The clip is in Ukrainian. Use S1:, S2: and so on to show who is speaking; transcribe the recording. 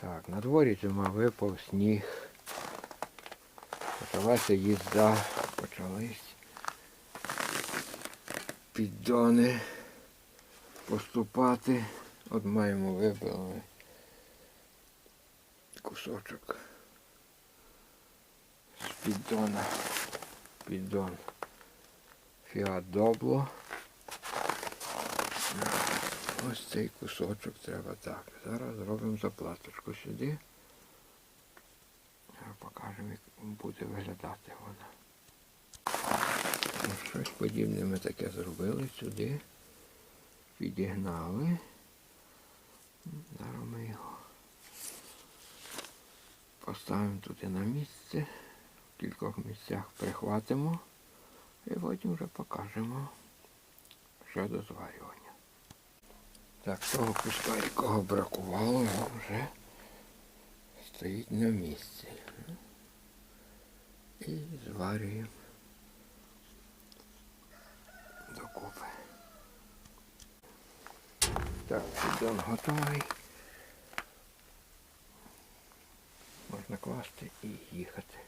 S1: Так, на дворі зима випав сніг. Почалася їзда, почались піддони поступати. От маємо вибили кусочок з піддона. Піддон. Фіат добло. Ось цей кусочок треба так. Зараз зробимо заплаточку сюди. Зараз покажемо, як буде виглядати вона. Ну, щось подібне ми таке зробили сюди. Підігнали. Зараз ми його поставимо туди на місце. В кількох місцях прихватимо і потім вже покажемо щодо зварювання. Так, того куска, якого бракувало, вже стоїть на місці. І зварюємо докупи. Так, піддон готовий. Можна класти і їхати.